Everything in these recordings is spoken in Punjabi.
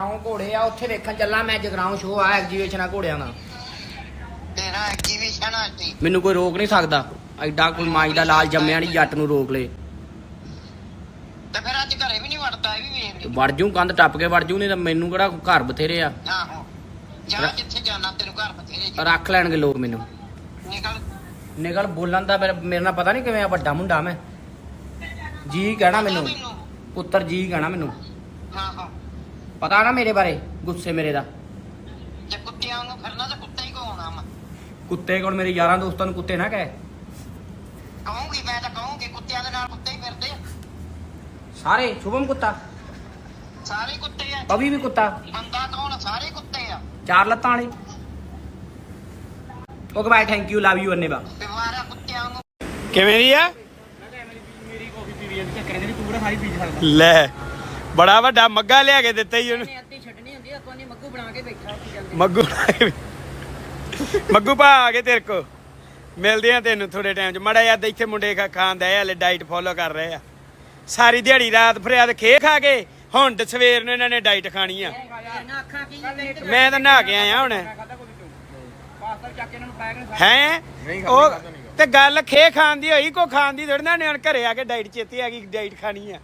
ਜਗਰਾਉਂ ਘੋੜੇ ਆ ਉੱਥੇ ਵੇਖਣ ਚੱਲਾਂ ਮੈਂ ਜਗਰਾਉਂ ਸ਼ੋਅ ਆ ਐਗਜੀਬਿਸ਼ਨ ਆ ਘੋੜਿਆਂ ਦਾ। ਤੇਰਾ ਐਗਜੀਬਿਸ਼ਨ ਆ ਸੀ ਮੈਨੂੰ ਕੋਈ ਰੋਕ ਨਹੀਂ ਸਕਦਾ। ਐਡਾ ਕੋਈ ਮਾਈ ਦਾ ਲਾਲ ਜੰਮਿਆ ਨਹੀਂ ਜੱਟ ਨੂੰ ਰੋਕ ਲੇ। ਤੇ ਫਿਰ ਅੱਜ ਘਰੇ ਵੀ ਨਹੀਂ ਵੜਦਾ ਇਹ ਵੀ ਵੇਖ ਵੜ ਜੂ ਕੰਧ ਟੱਪ ਕੇ ਵੜ ਜੂ ਨਹੀਂ ਤਾਂ ਮੈਨੂੰ ਕਿਹੜਾ ਘਰ ਬਥੇਰੇ ਆ। ਆਹੋ ਜਾ ਜਿੱਥੇ ਜਾਣਾ ਤੈਨੂੰ ਘਰ ਬਥੇਰੇ ਜੀ। ਰੱਖ ਲੈਣਗੇ ਲੋਕ ਮੈਨੂੰ। ਨਿਕਲ। ਨਿਕਲ ਬੋਲਣ ਦਾ ਮੇਰੇ ਨਾਲ ਪਤਾ ਨਹੀਂ ਕਿਵੇਂ ਆ ਵੱਡਾ ਮੁੰਡਾ ਮੈਂ। ਜੀ ਕਹਿਣਾ ਮੈਨੂੰ। ਪੁੱਤਰ ਜੀ ਕਹਿਣਾ ਮੈਨੂੰ। ਆਹੋ। ਪਤਾ ਨਾ ਮੇਰੇ ਬਾਰੇ ਗੁੱਸੇ ਮੇਰੇ ਦਾ। ਜੇ ਕੁੱਤਿਆਂ ਨੂੰ ਫਿਰਨਾ ਤਾਂ ਕੁੱਤੇ ਹੀ ਕੋਣਾ ਵਾ ਕੁੱਤੇ ਕੋਲ ਮੇਰੇ ਯਾਰਾਂ ਦੋਸਤਾਂ ਨੂੰ ਕੁੱਤੇ ਨਾ ਕਹਿ। ਕਹੂੰਗੀ ਮੈਂ ਤਾਂ ਕਹੂੰਗੀ ਕੁੱਤਿਆਂ ਦੇ ਨਾਲ ਕੁੱਤੇ ਹੀ ਫਿਰਦੇ ਆ। ਸਾਰੇ ਸ਼ੁਭਮ ਕੁੱਤਾ? ਸਾਰੇ ਕੁੱਤੇ ਆ। ਪਵੀ ਵੀ ਕੁੱਤਾ? ਬੰਦਾ ਕੌਣ ਆ? ਸਾਰੇ ਕੁੱਤੇ ਆ। ਚਾਰ ਲੱਤਾਂ ਵਾਲੇ। Okay bye thank you love you ਅੰਨੇ ਬਾ ਬਿਮਾਰਾ ਕੁੱਤਿਆਂ ਨੂੰ ਕਿਵੇਂ ਦੀ ਆ? ਮੇਰੀ ਕਾਫੀ ਪੀ ਵੀ ਚੱਕਰ ਇਹਦੇ ਤੂੰ ਬੜਾ ਸਾਰੀ ਪੀ ਸਕਦਾ। ਲੈ। ਬੜਾ ਵੱਡਾ ਮੱਗਾ ਲਿਆ ਕੇ ਦਿੱਤਾ ਹੀ ਉਹਨੂੰ। ਅੱਧੀ ਛੱਡਣੀ ਹੁੰਦੀ ਆ ਕੋਈ ਮੱਗੂ ਬਣਾ ਕੇ ਬੈਠਾ ਉੱਥੇ ਜਾਂਦੇ ਮੱਗੂ ਮੱਗੂ ਭਾ ਆ ਗਏ ਤੇਰੇ ਕੋ। ਮਿਲਦੇ ਆ ਤੈਨੂੰ ਥੋੜੇ ਟਾਈਮ ਚ। ਮੜਾ ਯਾਰ ਇੱਥੇ ਮੁੰਡੇ ਖਾ ਖਾਂਦਾ ਆ ਹਲੇ ਡਾਈਟ ਫੋਲੋ ਕਰ ਰਹੇ ਆ। ਸਾਰੀ ਦਿਹਾੜੀ ਰਾਤ ਫਰਿਆਦ ਖੇ ਖਾ ਕੇ ਹੁਣ ਤੇ ਸਵੇਰ ਨੂੰ ਇਹਨਾਂ ਨੇ ਡਾਈਟ ਖਾਣੀ ਆ। ਮੈਂ ਤਾਂ ਨਹਾ ਕੇ ਆਇਆ ਹੁਣ। ਪਾਸਤਾ ਚੱਕ ਕੇ ਇਹਨਾਂ ਨੂੰ ਪੈਕ ਨੇ ਹੈ? ਉਹ ਤੇ ਗੱਲ ਖੇ ਖਾਣ ਦੀ ਹੋਈ ਕੋ ਖਾਣ ਦੀ ਥੋੜੀ ਨਾ ਨੇ ਹੁਣ ਘਰੇ ਆ ਕੇ ਡਾਈਟ ਚੇਤੇ ਆ ਗਈ ਡਾਈਟ ਖਾਣੀ ਆ।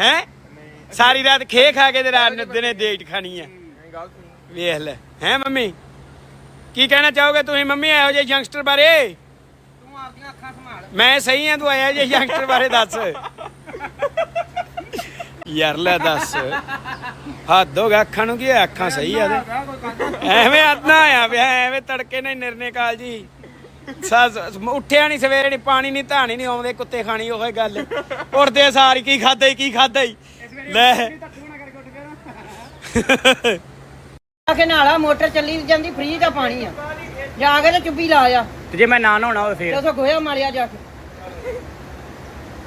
ਹੈ? ਸਾਰੀ ਰਾਤ ਖੇ ਖਾ ਕੇ ਤੇ ਰਾਤ ਨੂੰ ਦਿਨੇ ਡਾਈਟ ਖਾਣੀ ਆ। ਵੇਖ ਲੈ। ਹੈ ਮੰਮੀ? ਕੀ ਕਹਿਣਾ ਚਾਹੋਗੇ ਤੁਸੀਂ ਮੰਮੀ? ਇਹੋ ਜਿਹੇ ਯੰਗਸਟਰ ਬਾਰੇ? ਤੂੰ ਆਪਦੀਆਂ ਅੱਖਾਂ ਸੰਭਾਲ ਮੈਂ ਸਹੀ ਆ, ਤੂੰ ਆਇਆ ਜੇ ਯੰਗਸਟਰ ਬਾਰੇ ਦੱਸ। ਯਾਰ ਲੈ ਦੱਸ। ਹੱਦ ਹੋ ਗਿਆ, ਅੱਖਾਂ ਨੂੰ ਕੀ ਹੋਇਆ? ਅੱਖਾਂ ਸਹੀ ਆ ਤੇ। ਐਵੇਂ ਅੱਧਾ ਆ ਪਿਆ ਐਵੇਂ ਤੜਕੇ ਨਹੀਂ ਨਿਰਨੇ ਕਾਲ ਜੀ। ਸੱਸ, ਉੱਠਿਆ ਨਹੀਂ ਸਵੇਰੇ ਨਹੀਂ ਪਾਣੀ ਨਹੀਂ ਧਾਣੀ ਨਹੀਂ ਆਉਂਦੇ, ਕੁੱਤੇ ਖਾਣੀ, ਉਹ ਗੱਲ। ਉੱਠਦੇ ਸਾਰੀ ਕੀ ਖਾਦਾ ਕੀ ਖਾਦਾ ਈ। ਲੈ। ਆ ਕੇ ਨਾਲਾ ਮੋਟਰ ਚੱਲੀ ਜਾਂਦੀ ਫ੍ਰੀ ਦਾ ਪਾਣੀ ਆ। ਜਾ ਕੇ ਤੇ ਚੁੱਪੀ ਲਾ ਆ। ਤੇ ਜੇ ਮੈਂ ਨਾ ਨਹਾਉਣਾ ਹੋਵੇ ਤੇ ਫੇਰ ਉਥੋਂ ਗੋਇਆ ਮਾਰਿਆ ਜਾ ਕੇ।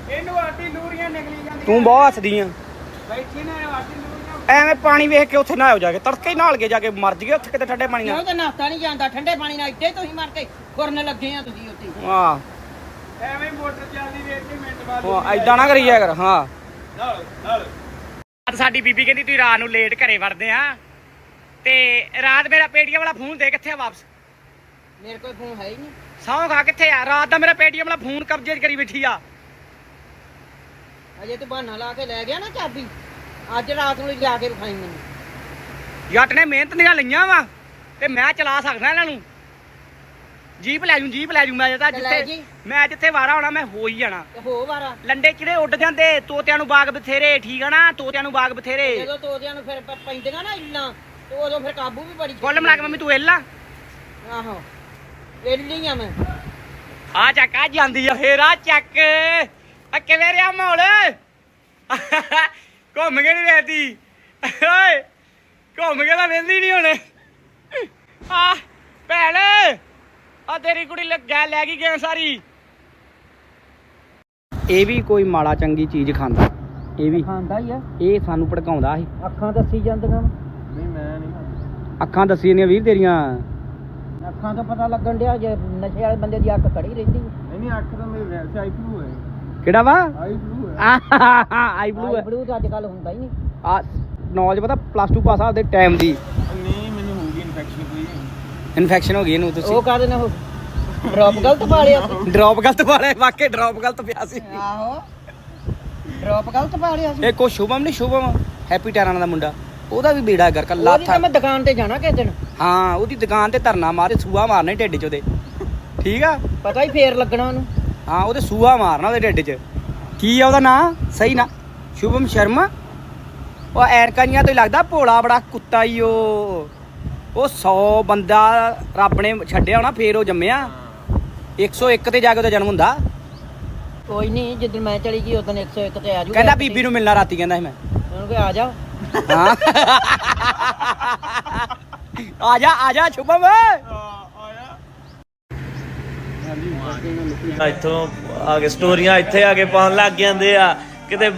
ਇਹਨੂੰ ਆਟੀ ਨੂਰੀਆਂ ਨਿਕਲੀ ਜਾਂਦੀ ਤੂੰ ਬਹੁਤ ਹੱਸਦੀ ਆ। ਬੈਠੀ ਨਾ ਆਟੀ ਨੂਰੀਆਂ। ਐਵੇਂ ਪਾਣੀ ਵੇਖ ਕੇ ਉੱਥੇ ਨਹਾਓ ਜਾ ਕੇ ਤੜਕੇ ਹੀ ਨਹਾਲ ਕੇ ਜਾ ਕੇ ਮਰ ਜਗੇ ਉੱਥੇ ਕਿਤੇ ਠੰਡੇ ਪਾਣੀ ਕਿਉਂ ਨਾਲ। ਤੇ ਨਾਤਾ ਨਹੀਂ ਜਾਂਦਾ ਠੰਡੇ ਪਾਣੀ ਨਾਲ ਇੱਥੇ ਤੁਸੀਂ ਮਰ ਕੇ ਖੁਰਨ ਲੱਗੇ ਆ ਤੁਸੀਂ ਉੱਥੇ। ਹਾਂ। ਐਵੇਂ ਮੋਟਰ ਚੱਲਦੀ ਵੇਖ ਕੇ ਮਿੰਟ ਬਾਅਦ ਹਾਂ ਐਦਾਂ ਨਾ ਕਰੀ ਜਾ ਕਰ ਹਾਂ। ਅੱਜ ਸਾਡੀ ਬੀਬੀ ਕਹਿੰਦੀ ਤੁਸੀਂ ਰਾਤ ਨੂੰ ਲੇਟ ਘਰੇ ਵੜਦੇ ਆ ਤੇ ਰਾਤ ਮੇਰਾ ਪੇਟੀਐਮ ਵਾਲਾ ਫੋਨ ਦੇ ਕਿੱਥੇ ਆ ਵਾਪਸ? ਮੇਰੇ ਕੋਲ ਫੋਨ ਹੈ ਹੀ ਨਹੀਂ। ਸੌਂ ਖਾ ਕਿੱਥੇ ਆ? ਰਾਤ ਦਾ ਮੇਰਾ ਪੇਟੀਐਮ ਵਾਲਾ ਫੋਨ ਕਬਜ਼ੇ 'ਚ ਕਰੀ ਬੈਠੀ ਆ। ਅਜੇ ਤੂੰ ਬਹਾਨਾ ਲਾ ਕੇ ਲੈ ਗਿਆ ਨਾ ਚਾਬੀ? ਅੱਜ ਰਾਤ ਨੂੰ ਲਿਆ ਕੇ ਵਿਖਾਈ ਮੈਨੂੰ। ਜੱਟ ਨੇ ਮਿਹਨਤ ਦੀਆਂ ਲਈਆਂ ਵਾ ਤੇ ਮੈਂ ਚਲਾ ਸਕਦਾ ਇਹਨਾਂ ਨੂੰ। ਜੀਪ ਲੈ ਜੂ ਜੀਪ ਲੈ ਜੂ। ਮੈਂ ਤਾਂ ਤੇ ਲੈ ਜਿੱਥੇ ਜੀ। ਮੈਂ ਜਿੱਥੇ ਵਾਰਾ ਹੋਣਾ ਮੈਂ ਹੋ ਹੀ ਜਾਣਾ। ਤੇ ਹੋ ਵਾਰਾ। ਲੰਡੇ ਕਿਹੜੇ ਉੱਡ ਜਾਂਦੇ? ਤੋਤਿਆਂ ਨੂੰ ਬਾਗ ਬਥੇਰੇ ਠੀਕ ਆ ਨਾ? ਤੋਤਿਆਂ ਨੂੰ ਬਾਗ ਬਥੇਰੇ। ਜਦੋਂ ਤੋਦਿਆਂ ਨੂੰ ਫਿਰ ਪ- ਪੈਂਦੀਆਂ ਨਾ ਇੱਲਾਂ ਤੇ ਉਦੋਂ ਫਿਰ ਕਾਬੂ ਵੀ ਬੜੀ ਕੁੱਲ ਮਿਲਾ ਕੇ ਮੰਮੀ ਤੂੰ ਹਿੱਲਾ ਆਹੋ। ਵੇਲੀ ਆ ਮੈਂ। ਆ ਚੱਕ ਆ ਜਾਂਦੀ ਆ ਫੇਰ ਆ ਚੱਕ। ਆ ਕਿਵੇਂ ਰਿਆ ਮਾਹੌਲ? ਘੁੰਮ ਕੇ ਨਹੀਂ ਵੇਖਦੀ। ਓਏ ਘੁੰਮ ਕੇ ਤਾਂ ਵੇਂਦੀ ਨਹੀਂ ਹੁਣ। ਆ ਭੈਣ। ਆ ਤੇਰੀ ਕੁੜੀ ਲੱਗਾ ਲੈ ਗਈ ਗੇਮ ਸਾਰੀ। ਇਹ ਵੀ ਕੋਈ ਮਾੜਾ ਚੰਗੀ ਚੀਜ਼ ਖਾਂਦਾ। ਇਹ ਵੀ। ਖਾਂਦਾ ਹੀ ਆ। ਇਹ ਸਾਨੂੰ ਭੜਕਾਉਂਦਾ ਸੀ ਅੱਖਾਂ ਦੱਸੀ ਜਾਂਦੀਆਂ। ਨਹੀਂ ਮੈਂ ਨਹੀਂ ਅੱਖਾਂ ਦੱਸੀ ਨੇ ਵੀਰ ਤੇਰੀਆਂ। ਅੱਖਾਂ ਤੋਂ ਪਤਾ ਲੱਗਣ ਡਿਆ ਜੇ ਨਸ਼ੇ ਵਾਲੇ ਬੰਦੇ ਦੀ ਅੱਖ ਖੜੀ ਰਹਿੰਦੀ। ਨਹੀਂ ਨਹੀਂ ਅੱਖ ਤਾਂ ਮੇਰੇ ਵੈਸੇ ਆਈ ਬਲੂ ਹੈ। ਕਿਹੜਾ ਵਾ? ਆਈ ਬਲੂ ਹੈ। ਆਈ ਬਲੂ ਹੈ। ਬਲੂ ਤਾਂ ਅੱਜ ਕੱਲ ਹੁੰਦਾ ਹੀ ਨਹੀਂ। ਆ ਨੌਜ ਪਤਾ ਪਲੱਸ 2 ਪਾਸ ਆ ਉਹਦੇ ਟਾਈਮ ਦੀ ਨਹੀਂ ਮੈਨੂੰ ਹੋ ਗਈ ਇਨਫੈਕਸ਼ਨ ਕੋਈ ਇਨਫੈਕਸ਼ਨ ਹੋ ਗਈ ਇਹਨੂੰ ਤੁਸੀਂ। ਉਹ ਕਾਹਦੇ ਨਾਲ ਡ੍ਰੌਪ ਗਲਤ ਪਾ ਲਿਆ ਸੀ। ਡ੍ਰੌਪ ਗਲਤ ਵਾਲੇ ਵਾਕੇ ਡ੍ਰੌਪ ਗਲਤ ਪਿਆ ਸੀ। ਆਹੋ। ਡ੍ਰੌਪ ਗਲਤ ਪਾ ਲਿਆ ਸੀ। ਇਹ ਕੋ ਸ਼ੁਭਮ ਨਹੀਂ ਸ਼ੁਭਮ। ਹੈਪੀ ਟੈਰਾਨਾ ਦਾ ਮੁੰਡਾ। ਉਹਦਾ ਵੀ ਬੇੜਾ ਗਰ ਕੱਲਾ ਉਹਦੀ ਤਾਂ ਮੈਂ ਦੁਕਾਨ ਤੇ ਜਾਣਾ ਕਿਸੇ ਦਿਨ। ਹਾਂ ਉਹਦੀ ਦੁਕਾਨ ਤੇ ਧਰਨਾ ਮਾਰੇ ਸੂਆ ਮਾਰਨਾ ਢਿੱਡ 'ਚ ਉਹਦੇ। ਠੀਕ ਆ? ਪਤਾ ਹੀ ਫੇਰ ਲੱਗਣਾ ਉਹਨੂੰ। ਹਾਂ ਉਹਦੇ ਸੂਆ ਮਾਰਨਾ ਉਹਦੇ ਢਿੱਡ 'ਚ। ਕੀ ਆ ਉਹਦਾ ਨਾਂ? ਸਹੀ ਨਾ। ਸ਼ੁਭਮ ਸ਼ਰਮਾ। ਉਹ ਐਨਕਾਨੀਆਂ ਤੋਂ ਹੀ ਲੱਗਦਾ ਭੋਲਾ ਬੜਾ ਕੁੱਤਾ ਹੀ ਉਹ ਉਹ 100 ਬੰਦਾ ਰੱਬ ਨੇ ਛੱਡਿਆ ਹੋਣਾ ਫੇਰ ਉਹ ਜੰਮਿਆ। 101 ਤੇ ਜਾ ਕੇ ਉਹਦਾ ਜਨਮ ਹੁੰਦਾ। ਕੋਈ ਨਹੀਂ ਜਿੱਦਣ ਮੈਂ ਚਲੀ ਗਈ ਉਦੋਂ 101 ਤੇ ਆ ਜੂ ਕਹਿੰਦਾ ਬੀਬੀ ਨੂੰ ਮਿਲਣਾ ਰਾਤੀ ਕਹਿੰਦਾ ਸੀ ਮੈਂ। ਉਹਨੂੰ ਕੋਈ ਆ ਜਾ। ਹਾਂ। ਆ ਜਾ ਆ ਜਾ ਸ਼ੁਭਮ ਇੱਥੋਂ ਆ ਕੇ ਸਟੋਰੀਆਂ ਇੱਥੇ ਆ ਕੇ ਪਾਉਣ ਲੱਗ ਜਾਂਦੇ ਆ। ਕਿਤੇ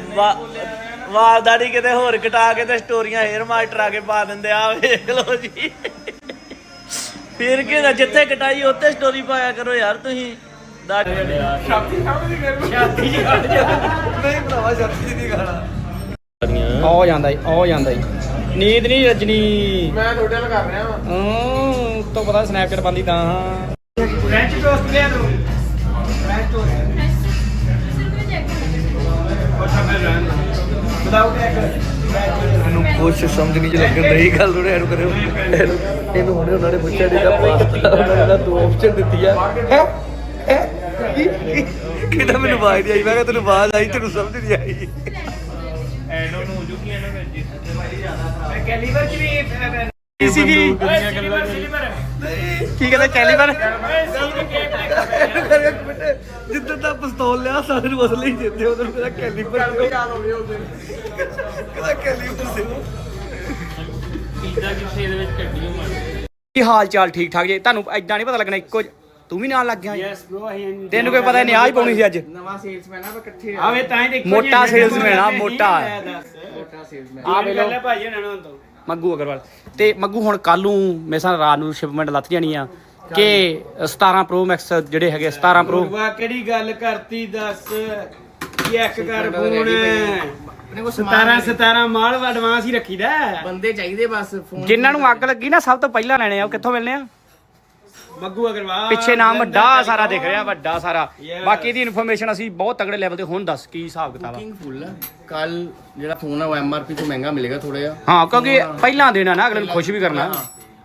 ਵਾਲਦਾੜੀ ਕਿਤੇ ਹੋਰ ਕਟਾ ਕੇ ਤੇ ਸਟੋਰੀਆਂ ਹੇਅਰ ਮਾਸਟਰ ਆ ਕੇ ਪਾ ਦਿੰਦੇ ਆ ਵੇਖ ਲਓ ਜੀ। ਫਿਰ ਕਿ ਨਾ ਜਿੱਥੇ ਕਟਾਈ ਉੱਥੇ ਸਟੋਰੀ ਪਾਇਆ ਕਰੋ ਯਾਰ ਤੁਸੀਂ। ਦਾ ਆ ਜਾਂਦਾ ਈ ਆ ਜਾਂਦਾ ਈ ਨੀਂਦ ਨਹੀਂ ਰਜਨੀ ਮੈਂ ਤੁਹਾਡੇ ਨਾਲ ਕਰ ਰਿਹਾ ਹੂੰ ਤੋਂ ਪਤਾ ਸਨੈਪਚੈਟ ਬੰਦੀ ਤਾਂ ਫ੍ਰੈਂਚ ਟੋਸਟ ਲਿਆ ਤੂੰ ਫ੍ਰੈਂਚ ਟੋਸਟ ਵਿਦਾਊਟ ਐਗ ਮੈਨੂੰ ਕੁਛ ਸਮਝ ਨਹੀਂ ਲੱਗਣ ਰਹੀ ਗੱਲ ਉਹਨੇ ਇਹਨੂੰ ਕਰਿਓ। ਇਹਨੂੰ ਹੁਣੇ ਉਹਨਾਂ ਨੇ ਪੁੱਛਿਆ ਨਹੀਂ ਤਾਂ ਪਾਸਤਾ ਉਹਨਾਂ ਨੇ ਦੋ ਆਪਸ਼ਨ ਦਿੱਤੀ ਆ। ਕਿਹਦਾ ਮੈਨੂੰ ਆਵਾਜ਼ ਨਹੀਂ ਆਈ ਮੈਂ ਕਿਹਾ ਤੈਨੂੰ ਆਵਾਜ਼ ਆਈ ਤੈਨੂੰ ਸਮਝ ਨਹੀਂ ਆਈ। ਕੈਲੀਵਰ ਚ ਵੀ ਕੀ ਸੀਗੀ ਕੀ ਕਹਿੰਦਾ ਕੈਲੀਵਰ ਜਿੱਦਾਂ ਦਾ ਪਿਸਤੌਲ ਲਿਆ ਸਾਰੇ ਨੂੰ ਅਸਲੀ ਜਿੱਤੇ ਉਹਨੂੰ ਕਹਿੰਦਾ ਕੈਲੀਪਰ ਕਹਿੰਦਾ ਕੈਲੀਪਰ ਸੀ। ਕੀ ਹਾਲ ਚਾਲ ਠੀਕ ਠਾਕ ਜੀ? ਤੁਹਾਨੂੰ ਐਦਾਂ ਨਹੀਂ ਪਤਾ ਲੱਗਣਾ ਇੱਕੋ ਤੂੰ ਵੀ ਨਾਲ ਲੱਗ ਗਿਆ ਯੈਸ ਬ੍ਰੋ ਤੈਨੂੰ ਕੋਈ ਪਤਾ ਨਹੀਂ ਆਹ ਹੀ ਪਾਉਣੀ ਸੀ ਅੱਜ? ਨਵਾਂ ਸੇਲਸਮੈਨ ਆ ਇਕੱਠੇ ਆਵੇ ਤਾਂ ਹੀ ਦੇਖੋ ਮੋਟਾ ਸੇਲਸਮੈਨ ਆ ਮੋਟਾ ਮੋਟਾ ਸੇਲਸਮੈਨ ਆ ਵੇ ਲੋ ਭਾਈ ਉਹਨਾਂ ਨੂੰ ਤੋਂ ਮੱਗੂ ਅਗਰਵਾਲ। ਤੇ ਮੱਗੂ ਹੁਣ ਕੱਲ ਨੂੰ ਮੇਰੇ ਰਾਤ ਨੂੰ ਸ਼ਿਪਮੈਂਟ ਲੱਥ ਜਾਣੀ ਆ। ਕਿ 17 ਪ੍ਰੋ ਮੈਕਸ ਜਿਹੜੇ ਹੈਗੇ 17 ਪ੍ਰੋ ਵਾ ਕਿਹੜੀ ਗੱਲ ਕਰਤੀ ਦੱਸ? ਚੈੱਕ ਕਰ ਫੋਨ? ਆਪਣੇ ਕੋਲ 17 17 ਮਾਲ ਐਡਵਾਂਸ ਹੀ ਰੱਖੀਦਾ ਬੰਦੇ ਚਾਹੀਦੇ ਬਸ ਫੋਨ ਜਿਨ੍ਹਾਂ ਨੂੰ ਅੱਗ ਲੱਗੀ ਨਾ ਸਭ ਤੋਂ ਪਹਿਲਾਂ ਲੈਣੇ ਆ ਉਹ ਕਿੱਥੋਂ ਮਿਲਣੇ ਆ? ਮੱਗੂ ਅਗਰਵਾਲ ਪਿੱਛੇ ਨਾਮ ਵੱਡਾ ਸਾਰਾ ਦਿਖ ਰਿਹਾ ਵੱਡਾ ਸਾਰਾ। ਬਾਕੀ ਦੀ ਇਨਫੋਰਮੇਸ਼ਨ ਅਸੀਂ ਬਹੁਤ ਤਗੜੇ ਲੈਵਲ ਤੇ ਹੁਣ ਦੱਸ ਕੀ ਹਿਸਾਬ ਕਿਤਾਬ ਆ। ਬੁਕਿੰਗ ਫੁੱਲ ਕੱਲ ਜਿਹੜਾ ਫੋਨ ਆ ਉਹ ਐਮਆਰਪੀ ਤੋਂ ਮਹਿੰਗਾ ਮਿਲੇਗਾ ਥੋੜਾ ਜਿਹਾ। ਹਾਂ ਕਿਉਂਕਿ ਪਹਿਲਾਂ ਦੇਣਾ ਨਾ ਅਗਲੇ ਨੂੰ ਖੁਸ਼ ਵੀ ਕਰਨਾ।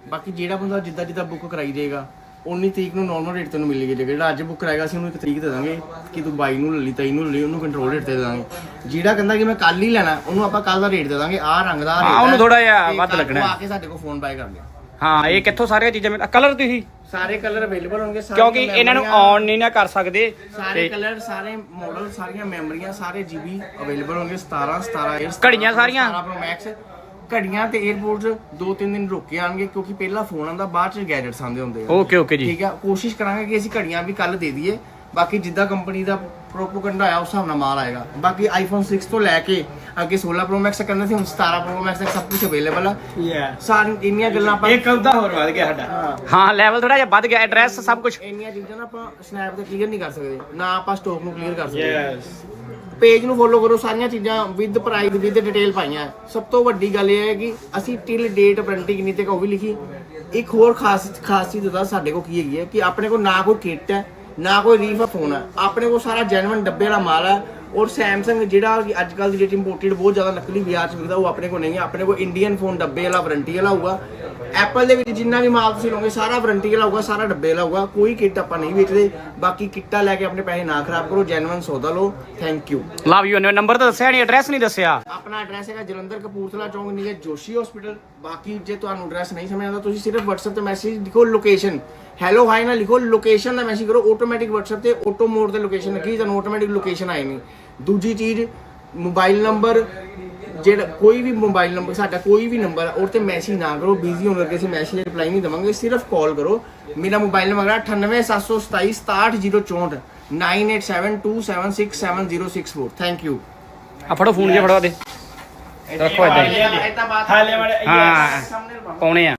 ਬਾਕੀ ਜਿਹੜਾ ਬੰਦਾ ਜਿੱਦਾਂ ਜਿੱਦਾਂ ਬੁੱਕ ਕਰਾਈ ਜਾਏਗਾ 19 ਤਰੀਕ ਨੂੰ ਨਾਰਮਲ ਰੇਟ ਤੈਨੂੰ ਮਿਲੇਗੀ ਜਿਹੜਾ ਅੱਜ ਬੁੱਕ ਕਰਾਏਗਾ ਅਸੀਂ ਉਹਨੂੰ ਇੱਕ ਤਰੀਕ ਦੇ ਦਾਂਗੇ ਕਿ ਤੂੰ 22 ਨੂੰ ਲੈ ਲਈ 23 ਨੂੰ ਲੈ ਲਈ ਉਹਨੂੰ ਕੰਟਰੋਲ ਰੇਟ ਤੇ ਦੇ ਦਾਂਗੇ। ਜਿਹੜਾ ਕਹਿੰਦਾ ਕਿ ਮੈਂ ਕੱਲ ਹੀ ਲੈਣਾ ਉਹਨੂੰ ਆਪਾਂ ਕੱਲ ਦਾ ਰੇਟ ਦੇ ਦਾਂਗੇ। ਆਹ ਰੰਗ ਦਾ ਹਾਂ, ਉਹਨੂੰ ਥੋੜ੍ਹਾ ਜਿਹਾ ਵੱਧ ਲੱਗਣਾ। ਆ ਕੇ ਸਾਡੇ ਕੋਲ ਫੋਨ ਬਾਏ ਕਰ ਲਿਆ। ਹਾਂ ਇਹ ਕਿੱਥੋਂ ਸਾਰੀਆਂ ਚੀਜ਼ਾਂ ਮਿਲ ਕਲਰ ਤੁਸੀਂ? ਸਾਰੇ ਕਲਰ ਅਵੇਲੇਬਲ ਹੋਣਗੇ ਸਾਰੀਆਂ ਕਿਉਂਕਿ ਇਹਨਾਂ ਨੂੰ ਆਨ ਨਹੀਂ ਨਾ ਕਰ ਸਕਦੇ। ਸਾਰੇ ਕਲਰ ਸਾਰੇ ਮਾਡਲ ਸਾਰੀਆਂ ਮੈਮਰੀਆਂ ਸਾਰੇ ਜੀਬੀ ਅਵੇਲੇਬਲ ਹੋਣਗੇ 17 17 에ਅਰ ਘੜੀਆਂ ਸਾਰੀਆਂ? 17 Pro Max ਘੜੀਆਂ ਤੇ 에ਅਰਪੋਰਟਸ ਦੋ ਤਿੰਨ ਦਿਨ ਰੁਕ ਕੇ ਆਣਗੇ ਕਿਉਂਕਿ ਪਹਿਲਾਂ ਫੋਨ ਆਂਦਾ ਬਾਅਦ ਚ ਗੈਜਟਸ ਆਂਦੇ ਹੁੰਦੇ ਆ। ਓਕੇ ਓਕੇ ਜੀ। ਠੀਕ ਆ? ਕੋਸ਼ਿਸ਼ ਕਰਾਂਗੇ ਕਿ ਅਸੀਂ ਘੜੀਆਂ ਵੀ ਕੱਲ ਦੇ ਦਈਏ। ਬਾਕੀ ਜਿੱਦਾਂ ਕੰਪਨੀ ਦਾ ਪ੍ਰੋਪੋਗੰਡਾ ਆਇਆ ਉਸ ਹਿਸਾਬ ਨਾਲ ਮਾਲ ਆਏਗਾ। ਬਾਕੀ ਆਈਫੋਨ 6 ਤੋਂ ਲੈ ਕੇ ਅੱਗੇ 16 Pro Max ਕਹਿੰਦੇ ਸੀ ਹੁਣ 17 Pro Max ਤੱਕ ਸਭ ਕੁਝ ਅਵੇਲੇਬਲ ਆ। ਯਾ ਸਾਰੀ ਇੰਨੀਆਂ ਗੱਲਾਂ ਆਪਾਂ ਇੱਕ ਹਫਤਾ ਹੋਰ ਵੱਧ ਗਿਆ ਸਾਡਾ। ਹਾਂ। ਹਾਂ ਲੈਵਲ ਥੋੜਾ ਜਿਹਾ ਵੱਧ ਗਿਆ ਐਡਰੈਸ ਸਭ ਕੁਝ ਇੰਨੀਆਂ ਚੀਜ਼ਾਂ ਨਾ ਆਪਾਂ ਸਨੈਪ ਤੇ ਕਲੀਅਰ ਨਹੀਂ ਕਰ ਸਕਦੇ। ਨਾ ਆਪਾਂ ਸਟਾਕ ਨੂੰ ਕਲੀਅਰ ਕਰ ਸਕਦੇ। ਯੈਸ ਪੇਜ ਨੂੰ ਫੋਲੋ ਕਰੋ, ਸਾਰੀਆਂ ਚੀਜ਼ਾਂ ਵਿਦ ਪ੍ਰਾਈਸ ਵਿਦ ਡਿਟੇਲ ਪਾਈਆਂ ਹੈ। ਸਭ ਤੋਂ ਵੱਡੀ ਗੱਲ ਇਹ ਹੈ ਕਿ ਅਸੀਂ ਟਿਲ ਡੇਟ ਵਾਰੰਟੀ ਕਿੰਨੀ ਤੱਕ ਉਹ ਵੀ ਲਿਖੀ ਇੱਕ ਹੋਰ ਖਾਸ ਖਾਸੀਅਤ ਦਾ ਸਾਡੇ ਕੋਲ ਕੀ ਹੈਗੀ ਹੈ ਕਿ ਆਪਣੇ ਕੋਲ ਨਾ ਕੋਈ ਕਿੱਟ ਹੈ, ਨਾ ਕੋਈ ਰੀਫ ਫੋਨ ਹੈ ਆਪਣੇ ਕੋਲ ਸਾਰਾ ਜੈਨੂਇਨ ਡੱਬੇ ਵਾਲਾ ਮਾਲ ਹੈ ਔਰ Samsung ਜਿਹੜਾ ਕਿ ਅੱਜ ਕੱਲ ਦੀ ਜਿਹੜੀ ਇੰਪੋਰਟਡ ਬਹੁਤ ਜ਼ਿਆਦਾ ਨਕਲੀ ਬਾਜ਼ਾਰ ਚ ਵਿਕਦਾ ਉਹ ਆਪਣੇ ਕੋਲ ਨਹੀਂ ਹੈ। ਆਪਣੇ ਕੋਲ ਇੰਡੀਅਨ ਫੋਨ ਡੱਬੇ ਵਾਲਾ ਵਾਰੰਟੀ ਵਾਲਾ ਹੋਊਗਾ। ਐਪਲ ਦੇ ਵਿੱਚ ਜਿੰਨਾ ਵੀ ਮਾਲ ਤੁਸੀਂ ਲਓਗੇ ਸਾਰਾ ਵਾਰੰਟੀ ਵਾਲਾ ਹੋਊਗਾ ਸਾਰਾ ਡੱਬੇ ਵਾਲਾ ਹੋਊਗਾ। ਕੋਈ ਕਿੱਟ ਆਪਾਂ ਨਹੀਂ ਵੇਚਦੇ। ਬਾਕੀ ਕਿੱਟਾਂ ਲੈ ਕੇ ਆਪਣੇ ਪੈਸੇ ਨਾ ਖਰਾਬ ਕਰੋ ਜੈਨੂਇਨ ਸੌਦਾ ਲਓ। ਥੈਂਕ ਯੂ ਲਵ ਯੂ ਨੇ ਨੰਬਰ ਤਾਂ ਦੱਸਿਆ ਨਹੀਂ ਐਡਰੈਸ ਨਹੀਂ ਦੱਸਿਆ। ਆਪਣਾ ਐਡਰੈਸ ਹੈਗਾ ਜਲੰਧਰ ਕਪੂਰਥਲਾ ਚੌਂਕ ਨੀਚੇ ਜੋਸ਼ੀ ਹਸਪੀਟਲ ਬਾਕੀ ਜੇ ਤੁਹਾਨੂੰ ਐਡਰੈਸ ਨਹੀਂ ਸਮਝ ਆਉਂਦਾ ਤੁਸੀਂ ਸਿਰਫ WhatsApp ਤੇ ਮੈਸੇਜ ਲਿਖੋ ਲੋਕੇਸ਼ਨ ਹੈਲੋ ਹਾਈ ਨਾ ਲਿਖੋ ਲੋਕੇਸ਼ਨ ਦਾ ਮੈਸੇਜ ਕਰੋ। ਆਟੋਮੈਟਿਕ WhatsApp ਤੇ ਆਟੋ ਮੋਡ ਤੇ ਲੋਕੇਸ਼ਨ ਲੱਗੀ ਤੁਹਾਨੂੰ ਆਟੋਮੈਟਿਕ ਲੋਕੇਸ਼ਨ ਆਏ ਨਹੀਂ ਦੂਜੀ ਚੀਜ਼ ਮੋਬਾਈਲ ਨੰਬਰ ਜਿਹੜਾ ਕੋਈ ਵੀ ਮੋਬਾਈਲ ਨੰਬਰ ਸਾਡਾ ਕੋਈ ਵੀ ਨੰਬਰ ਉਹ ਤੇ ਮੈਸੇਜ ਨਾ ਕਰੋ ਬਿਜ਼ੀ ਹੋਣ ਕਰਕੇ ਅਸੀਂ ਮੈਸੇਜ ਰਿਪਲਾਈ ਨਹੀਂ ਦਵਾਂਗੇ ਸਿਰਫ ਕਾਲ ਕਰੋ ਮੇਰਾ ਮੋਬਾਈਲ ਨੰਬਰ ਹੈ 98727 67064 9872767064 ਥੈਂਕ ਯੂ ਆ ਫੜੋ ਫੋਨ ਜੇ ਫੜਵਾ ਦੇ ਰੱਖੋ ਏਦਾਂ ਹੀ ਇਦਾਂ ਬਾਤ ਹਾਲੇ ਵਾਲੇ ਹਾਂ ਪਾਉਣੇ ਆ